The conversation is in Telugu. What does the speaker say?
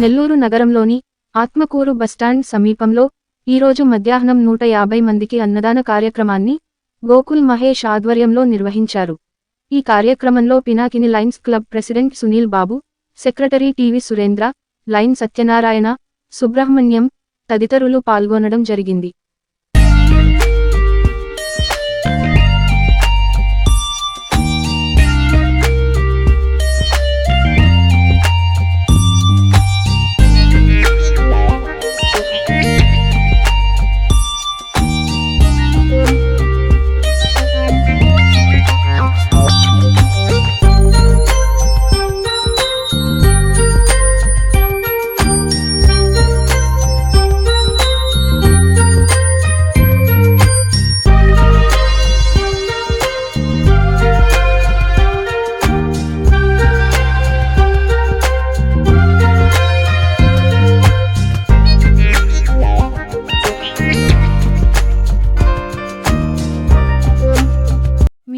నెల్లూరు నగరంలోని ఆత్మకూరు బస్టాండ్ సమీపంలో ఈరోజు మధ్యాహ్నం నూట యాభై మందికి అన్నదాన కార్యక్రమాన్ని గోకుల్ మహేష్ ఆధ్వర్యంలో నిర్వహించారు. ఈ కార్యక్రమంలో Pinakini lions club president Sunil Babu secretary TV Surendra lion Satyanarayana Subrahmanyam తదితరులు పాల్గొనడం జరిగింది.